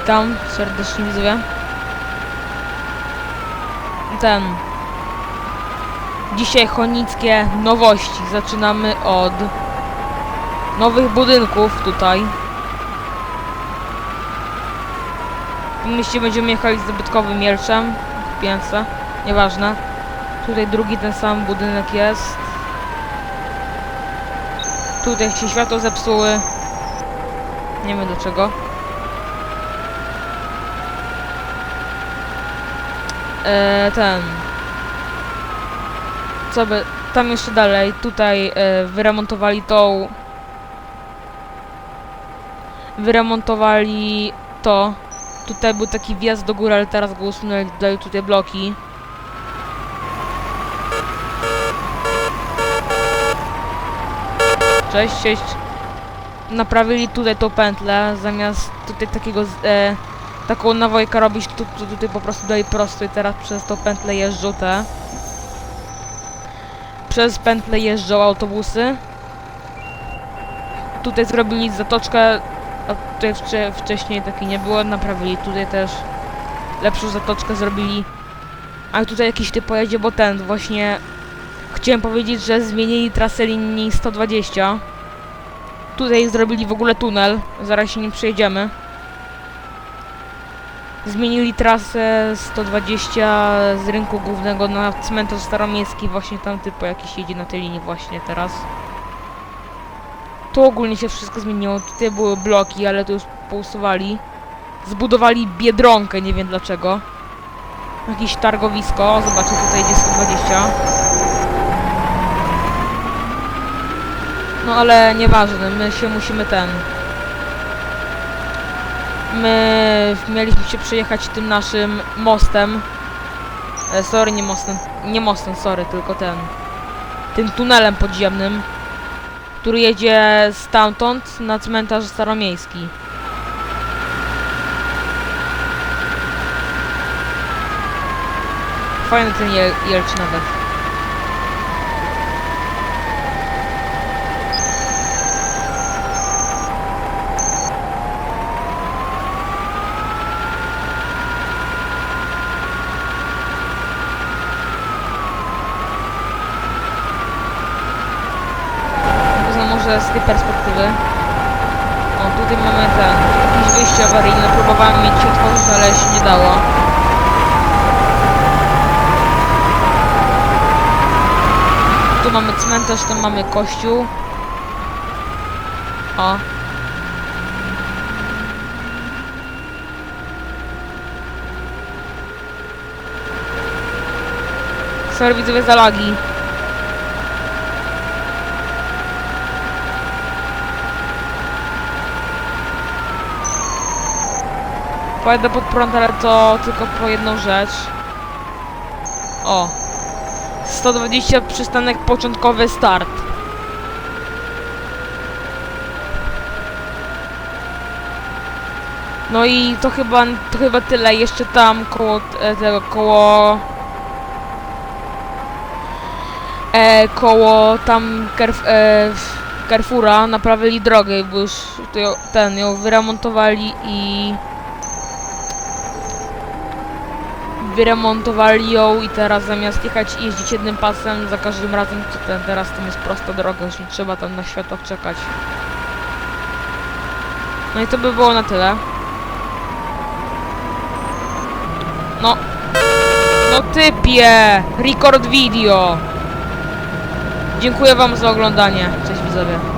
Witam serdecznie widzowie. Ten. Dzisiaj chonickie nowości. Zaczynamy od nowych budynków tutaj. W mieście będziemy jechali z zabytkowym mielczem. Pięce. Nieważne. Tutaj drugi ten sam budynek jest. Tutaj się światło zepsuły. Nie wiem do czego. E, ten. Co by. Tam jeszcze dalej. Tutaj e, wyremontowali tą. Wyremontowali to. Tutaj był taki wjazd do góry, ale teraz go usunęli. Dają tutaj bloki. Cześć, cześć. Naprawili tutaj tą pętlę, zamiast tutaj takiego, e, taką nawojkę robić, tu, tu, tutaj po prostu dali prosto i teraz przez tą pętlę jeżdżą te. Przez pętlę jeżdżą autobusy. Tutaj zrobili zatoczkę, a tutaj wcze, wcześniej takiej nie było, naprawili tutaj też lepszą zatoczkę zrobili. A tutaj jakiś typ pojedzie, bo ten właśnie chciałem powiedzieć, że zmienili trasę linii 120. Tutaj zrobili w ogóle tunel, zaraz się nim przejedziemy. Zmienili trasę 120 z rynku głównego na cmentarz staromiejski, właśnie tam typo jakiś jedzie na tej linii właśnie teraz. Tu ogólnie się wszystko zmieniło, tutaj były bloki, ale to już pousuwali. Zbudowali Biedronkę, nie wiem dlaczego. Jakieś targowisko, zobaczcie tutaj jedzie 120. No ale nieważne, my się musimy ten. My mieliśmy się przejechać tym naszym mostem. E, sorry, nie mostem. Nie mostem, sorry, tylko ten. Tym tunelem podziemnym. Który jedzie stamtąd na cmentarz staromiejski. Fajny ten jel jelcz nawet. Z tej perspektywy. O, tutaj mamy ten, jakieś wyjście awaryjne. Próbowałem mieć otworzyć, ale się nie dało. Tu mamy cmentarz, tam mamy kościół. O. Sorry widzowie za lagi. Pojadę pod prąd, ale to tylko po jedną rzecz. O. 120 przystanek początkowy start. No i to chyba, to chyba tyle. Jeszcze tam koło e, tego, koło... E, koło tam Carf, e, naprawili drogę, bo już ten, ją wyremontowali i... wyremontowali ją i teraz zamiast jechać i jeździć jednym pasem za każdym razem, ten, teraz tam jest prosta droga, już nie trzeba tam na światłach czekać. No i to by było na tyle. No. No typie! Record video! Dziękuję wam za oglądanie. Cześć widzowie.